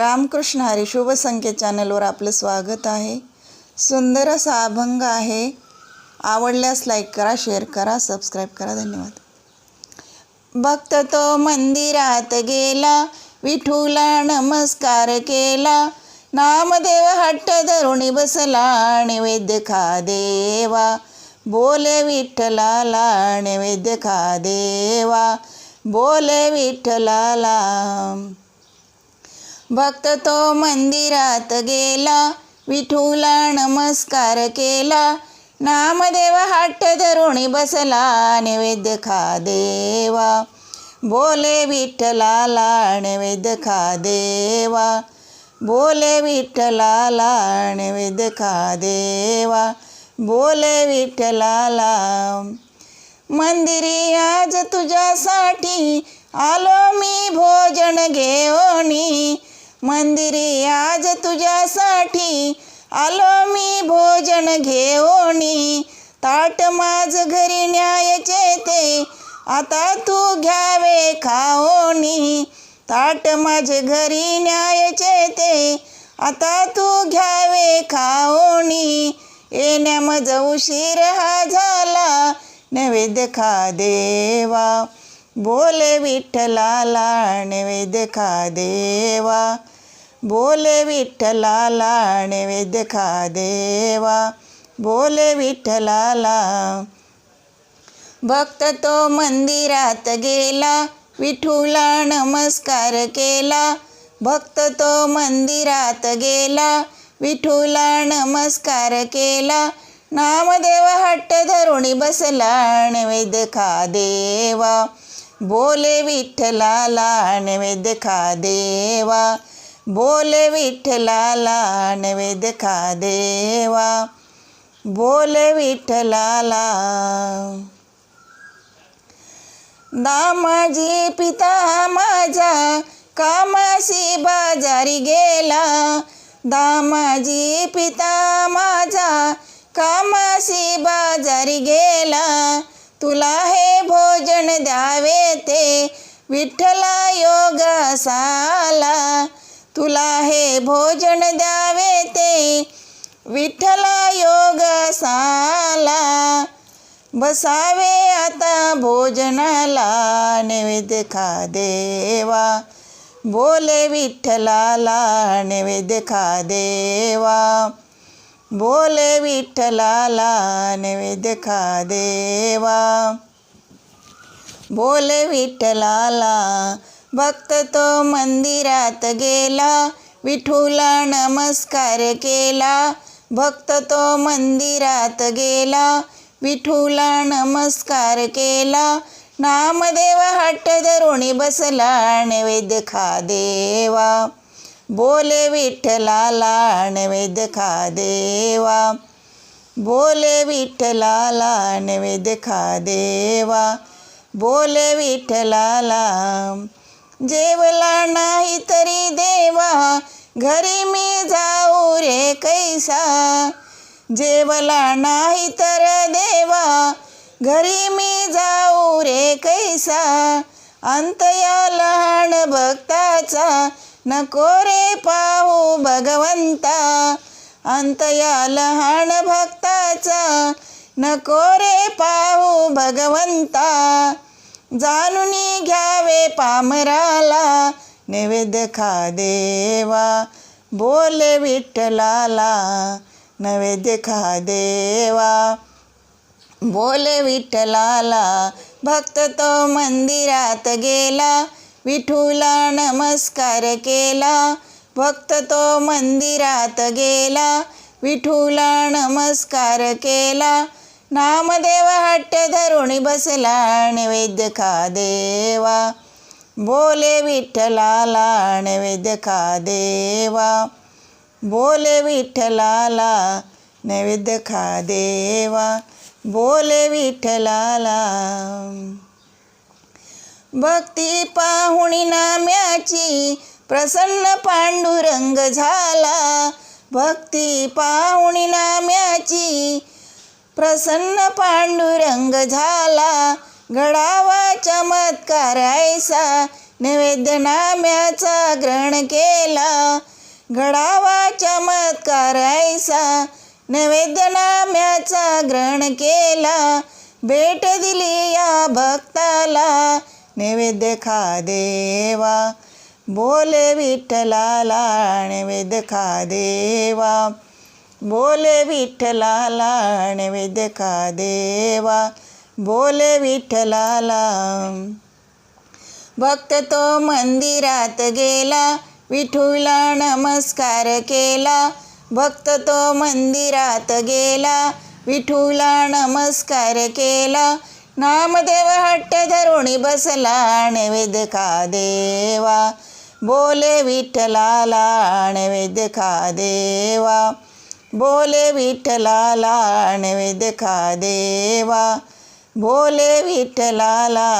रामकृष्ण हरी शुभसंख्य चॅनलवर आपलं स्वागत आहे. सुंदर असा अभंग आहे. आवडल्यास लाईक करा शेअर करा सबस्क्राईब करा. धन्यवाद. भक्त तो मंदिरात गेला विठूला नमस्कार केला. नामदेव हट्ट धरुणी बसला नैवेद्य खा देवा. बोले विठ्ठलाला नैवेद्य खा देवा. बोले विठ्ठलाला भक्त तो मंदिरात गेला विठूला नमस्कार केला. नामदेव हट्ट धरुणी बसला नैवेद्य खा देवा. बोले विठ्ठलाला नैवेद्य खा देवा. बोले विठ्ठलाला नैवेद्य खा देवा. बोले विठ्ठलाला मंदिरी आज तुझ्यासाठी आलो मी भोजन घेऊनी मंदिरी आज तुझ्यासाठी आलो मी भोजन घेऊनी. ताट माझ घरी न्यायचे ते आता तू घ्यावे खाओनी ताट माझे घरी न्यायचे ते आता तू घ्यावे खाओनी येण्या मज उशीर हा झाला नैवेद्य खा देवा. बोले विठ्ठलाला नैवेद्य खा देवा. बोले विठ्ठलाला नैवेद्य खा देवा बोले विठ्ठलाला भक्त तो मंदिरात गेला विठूला नमस्कार केला भक्त तो मंदिरात गेला विठूला नमस्कार केला नामदेव हट्ट धरुणी बसला नैवेद्य खा देवा बोले विठ्ठलाला नैवेद्य खा देवा बोले विठ्ठलाला नैवेद्य खा देवा? बोले विठ्ठलाला. दामाजी पिता माझा कामाशी बाजारी गेला. दामाजी पिता माझा कामाशी बाजारी गेला. तुला हे भोजन द्यावे ते विठ्ठला योग साला तुला हे भोजन द्यावे ते. विठ्ठला योग साला बसावे आता भोजनाला नैवेद्य खा देवा. बोले विठ्ठलाला नैवेद्य खा देवा. बोले विठ्ठलाला नैवेद्य खा देवा. बोले विठ्ठलाला भक्त तो मंदिरात गेला विठूला नमस्कार केला. भक्त तो मंदिरात गेला विठूला नमस्कार केला. नामदेव हट्ट धरुणी बसला नैवेद्य खा देवा. बोले विठ्ठलाला नैवेद्य खा देवा. बोले विठ्ठलाला नैवेद्य खा देवा. बोले विठ्ठलाला जेवला नाही तरी देवा घरी मी जाऊ रे कैसा. जेवला नाही तर देवा घरी मी जाऊ रे कैसा. अंत या लहान भक्ताचा नको रे पाहू भगवंता. अंत या लहान भक्ताचा नको रे पाहू भगवंता. जाणून घ्यावे पामराला नैवेद्य खा देवा. बोले विठ्ठलाला नैवेद्य खा देवा. बोले विठ्ठलाला भक्त तो मंदिरात गेला. विठूला नमस्कार केला. भक्त तो मंदिरात गेला. विठूला नमस्कार केला. नामदेव हट्ट धरुणी बसला नैवेद्य खा देवा. बोले विठ्ठलाला नैवेद्य खा देवा. बोले विठ्ठलाला नैवेद्य खा देवा. बोले विठ्ठलाला भक्ती पाहुणी नाम्याची प्रसन्न पांडुरंग झाला. भक्ती पाहुणी नाम्याची प्रसन्न पांडुरंग झाला. घडावा चमत्कार ऐसा. नैवेद्य नाम्याचा ग्रहण केला. घडावा चमत्कार ऐसा. नैवेद्य नाम्याचा ग्रहण केला. भेट दिली या भक्ताला. नैवेद्य खा देवा. बोले विठ्ठलाला. नैवेद्य खा देवा. बोले विठ्ठलाला नैवेद्य खा देवा. बोले विठ्ठलाला. भक्त तो मंदिरात गेला विठूला नमस्कार केला. भक्त तो मंदिरात गेला विठूला नमस्कार केला. नामदेव हट्ट धरुणी बसला नैवेद्य खा देवा. बोले विठ्ठलाला नैवेद्य खा देवा. बोले विठ्ठलाला नैवेद्य खा देवा भोले विठ्ठलाला.